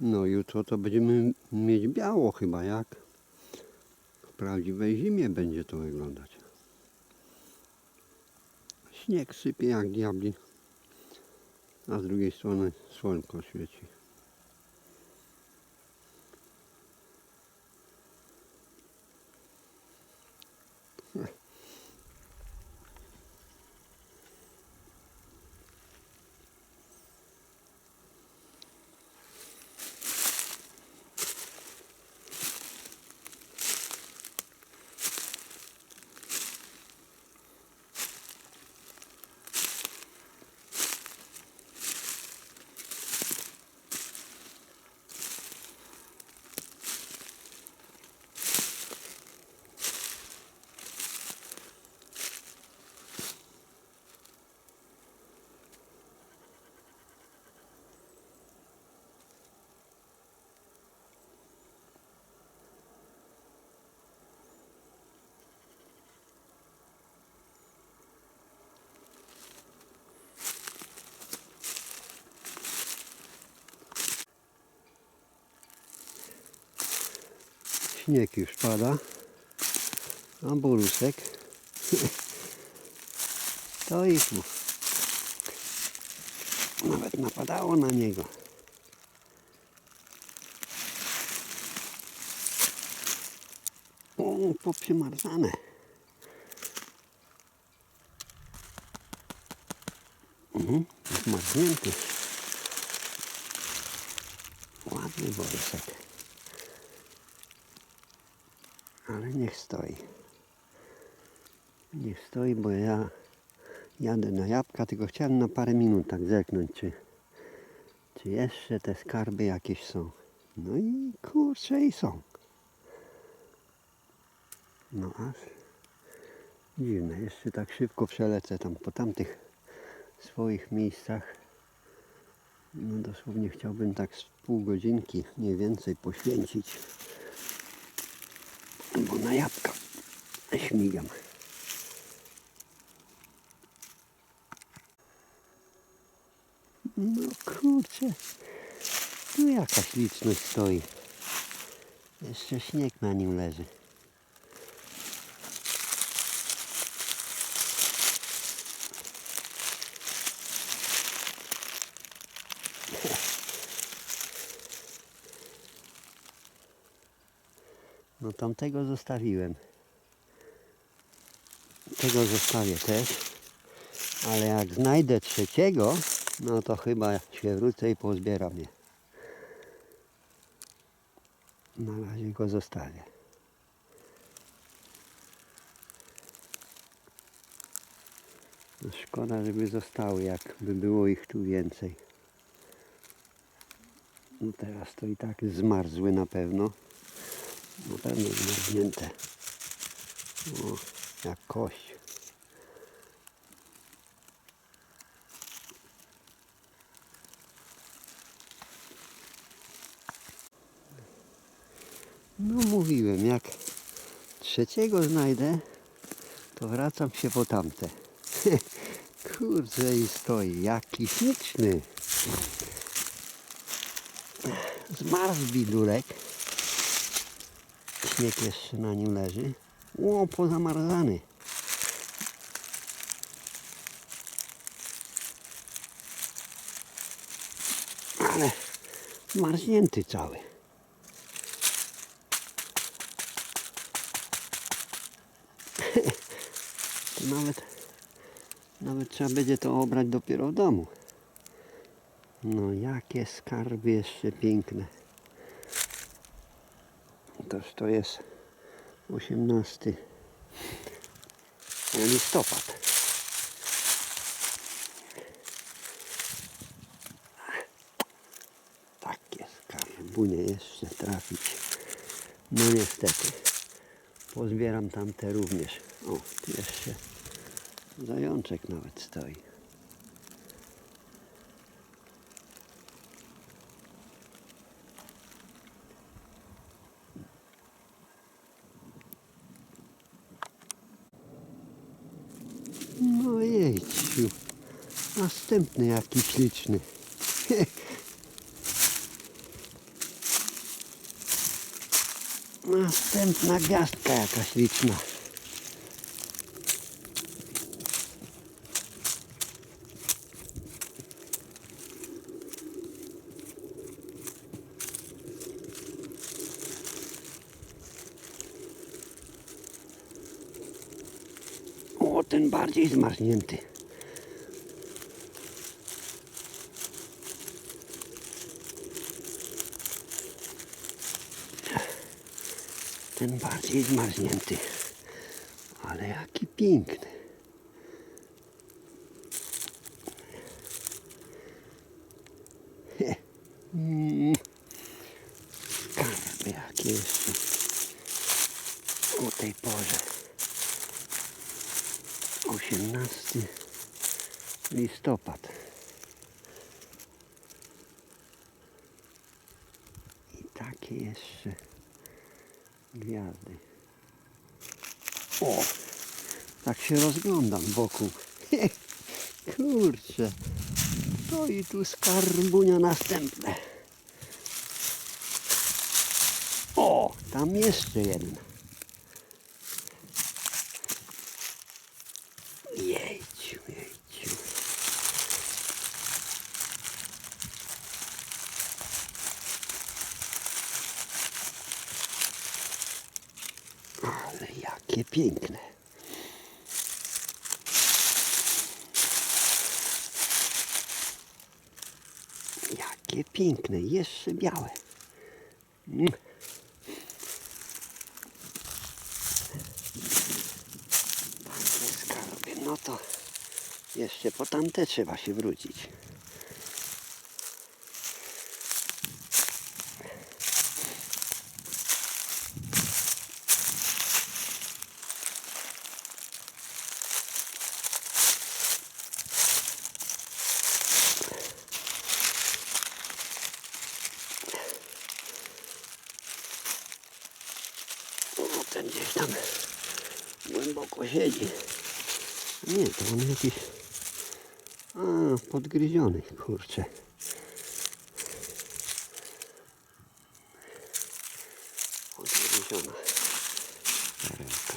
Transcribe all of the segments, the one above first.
No jutro to będziemy mieć biało chyba jak w prawdziwej zimie będzie to wyglądać. Śnieg sypie jak diabli, a z drugiej strony słonko świeci. Śnieg już pada, a borusek stoi tu. Nawet napadało na niego. O, poprzymarzane. Mhm, zmarznięty. Ładny borusek. Ale niech stoi. Niech stoi, bo ja jadę na jabłka, tylko chciałem na parę minut tak zerknąć, czy, czy jeszcze te skarby jakieś są. No i kurczę i są. No aż dziwne. Jeszcze tak szybko przelecę tam po tamtych swoich miejscach. No dosłownie chciałbym tak z pół godzinki, nie więcej poświęcić bo na jabłka śmigam. No kurczę, tu jakaś liczność stoi. Jeszcze śnieg na nim leży. No tamtego zostawiłem. Tego zostawię też. Ale jak znajdę trzeciego, no to chyba się wrócę i pozbieram je. Na razie go zostawię. No szkoda, żeby zostały, jakby było ich tu więcej. No teraz to i tak zmarzły na pewno. Na pewno zmarznięte. O, jak kość. No mówiłem, jak trzeciego znajdę, to wracam się po tamte. Kurczę i stoi, jaki śliczny. Zmarzł bidulek. Śnieg jeszcze na nim leży. O, pozamarzany. Ale zmarznięty cały. To nawet, nawet trzeba będzie to obrać dopiero w domu. No jakie skarby jeszcze piękne. Toż to jest 18 listopad. Takie skarbunie jeszcze trafić. No niestety. Pozbieram tamte również. O, tu jeszcze zajączek nawet stoi. No jejciu. Następny jaki śliczny. Następna gwiazdka jakaś liczna. O, ten bardziej zmarznięty. Ten bardziej zmarznięty. Ale jaki piękny. Mm. Skarby jakie jeszcze. O tej porze. 18 listopad. I takie jeszcze gwiazdy. O! Tak się rozglądam wokół. Kurczę. To i tu skarbunia następne. O! Tam jeszcze jeden. Jakie piękne. Jakie piękne, jeszcze białe. Mm. No to jeszcze po tamte trzeba się wrócić. No ten gdzieś tam głęboko siedzi. Nie, to on jakiś... A, podgryziony, kurczę. Podgryziona perełka.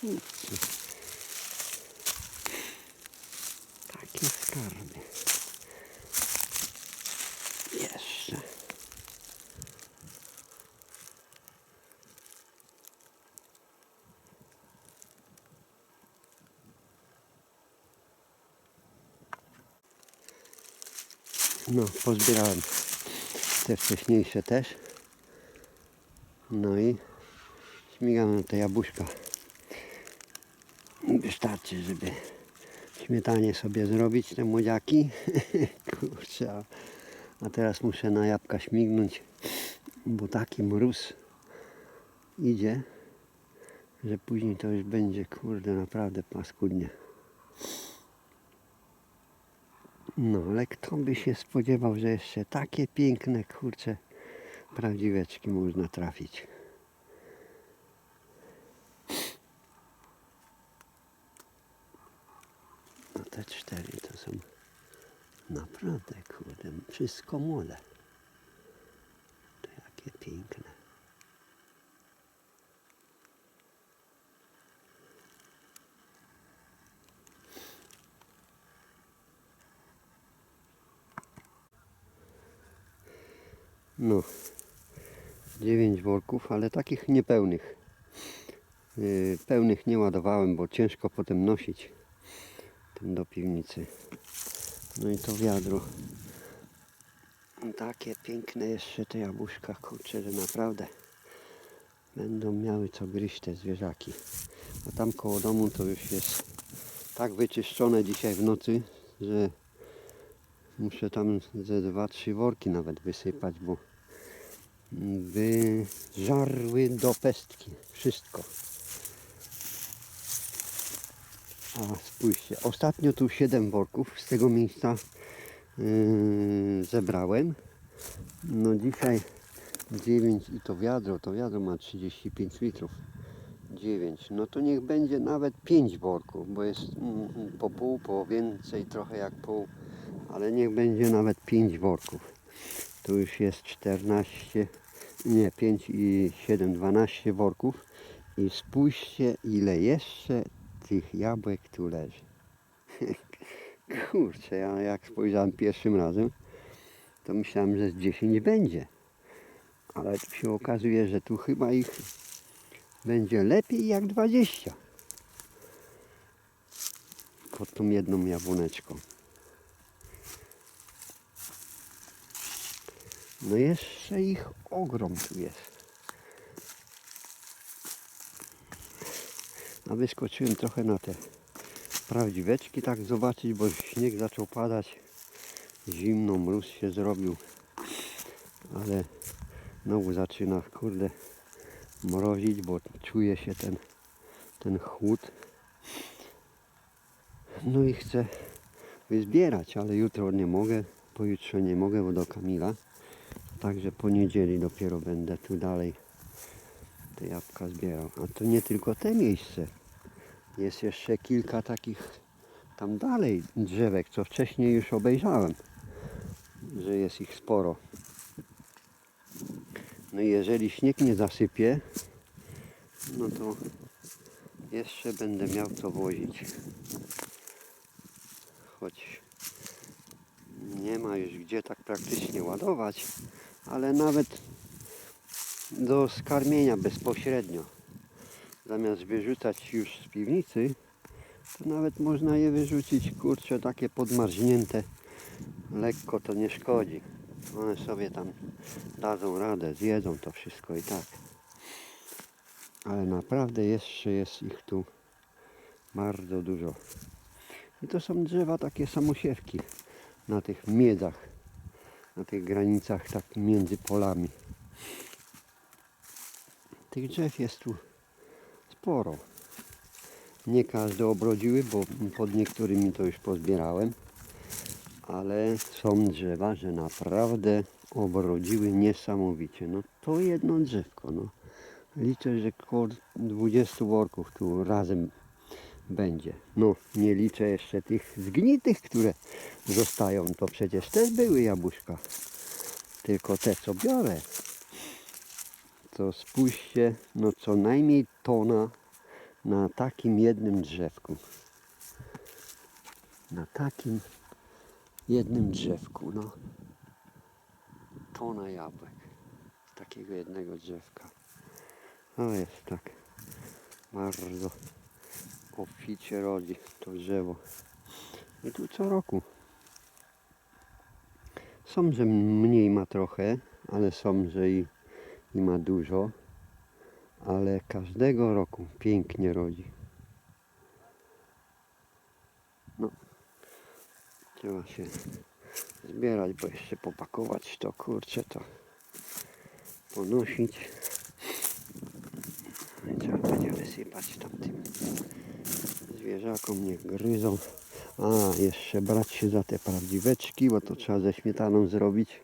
Kurczę. Skarby. Jeszcze. No, pozbierałem te wcześniejsze też. No i śmigam te jabłuszka. Wystarczy, żeby śmietanie sobie zrobić, te młodziaki. Kurczę, a, a teraz muszę na jabłka śmignąć, bo taki mróz idzie, że później to już będzie, kurde, naprawdę paskudnie. No, ale kto by się spodziewał, że jeszcze takie piękne, kurcze, prawdziweczki można trafić. Te cztery to są naprawdę, kurde, wszystko młode. To jakie piękne. No, dziewięć worków, ale takich niepełnych. Yy, pełnych nie ładowałem, bo ciężko potem nosić do piwnicy. No i to wiadro. Takie piękne jeszcze te jabłuszka, kurczę, że naprawdę będą miały co gryźć te zwierzaki. A tam koło domu to już jest tak wyczyszczone dzisiaj w nocy, że muszę tam ze dwa, trzy worki nawet wysypać, bo wyżarły do pestki wszystko. A spójrzcie, ostatnio tu 7 worków z tego miejsca yy, zebrałem. No dzisiaj 9 i to wiadro, to wiadro ma 35 litrów. 9. No to niech będzie nawet 5 worków, bo jest mm, mm, po pół, po więcej, trochę jak pół, ale niech będzie nawet 5 worków. Tu już jest 14, nie 5 i 7, 12 worków. I spójrzcie ile jeszcze tych jabłek tu leży. Kurczę, ja jak spojrzałem pierwszym razem, to myślałem, że z 10 będzie. Ale tu się okazuje, że tu chyba ich będzie lepiej jak 20. Pod tą jedną jabłoneczką. No jeszcze ich ogrom tu jest. A wyskoczyłem trochę na te prawdziweczki tak zobaczyć, bo śnieg zaczął padać. Zimno, mróz się zrobił. Ale znowu zaczyna, kurde, mrozić, bo czuje się ten, ten chłód. No i chcę wyzbierać, ale jutro nie mogę, pojutrze nie mogę, bo do Kamila. Także po niedzieli dopiero będę tu dalej te jabłka zbierał. A to nie tylko te miejsce. Jest jeszcze kilka takich tam dalej drzewek, co wcześniej już obejrzałem, że jest ich sporo. No i jeżeli śnieg nie zasypie, no to jeszcze będę miał co wozić. Choć nie ma już gdzie tak praktycznie ładować, ale nawet do skarmienia bezpośrednio. Zamiast wyrzucać już z piwnicy, to nawet można je wyrzucić, kurczę, takie podmarznięte. Lekko to nie szkodzi. One sobie tam dadzą radę, zjedzą to wszystko i tak. Ale naprawdę jeszcze jest ich tu bardzo dużo. I to są drzewa takie samosiewki na tych miedzach, na tych granicach tak między polami. Tych drzew jest tu sporo. Nie każde obrodziły, bo pod niektórymi to już pozbierałem. Ale są drzewa, że naprawdę obrodziły niesamowicie. No to jedno drzewko. No. Liczę, że około 20 worków tu razem będzie. No nie liczę jeszcze tych zgnitych, które zostają. To przecież też były jabłuszka. Tylko te co biorę. To spójrzcie, no co najmniej tona na takim jednym drzewku. Na takim jednym drzewku, no. Tona jabłek z takiego jednego drzewka. No jest tak bardzo obficie rodzi to drzewo. I tu co roku. Są, że mniej ma trochę, ale są, że i, i ma dużo. Ale każdego roku pięknie rodzi. No, trzeba się zbierać, bo jeszcze popakować to kurczę to ponosić. No Trzeba będzie wysypać tamtym zwierzakom, niech gryzą. A, jeszcze brać się za te prawdziweczki, bo to trzeba ze śmietaną zrobić.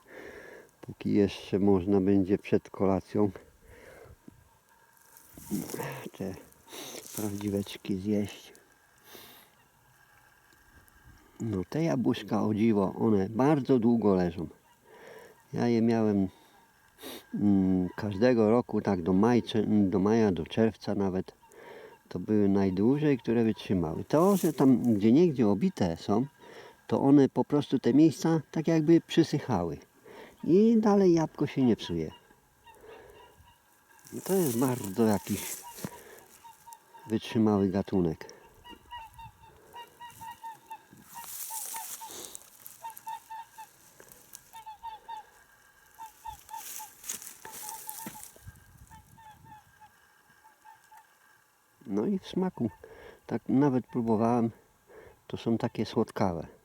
Póki jeszcze można będzie przed kolacją te prawdziweczki zjeść. No te jabłuszka o dziwo, one bardzo długo leżą. Ja je miałem mm, każdego roku, tak do, do maja, do czerwca nawet. To były najdłużej, które wytrzymały. To, że tam gdzie niegdzie obite są, to one po prostu te miejsca tak jakby przysychały. I dalej jabłko się nie psuje. To jest bardzo jakiś wytrzymały gatunek. No i w smaku, tak nawet próbowałem, to są takie słodkawe.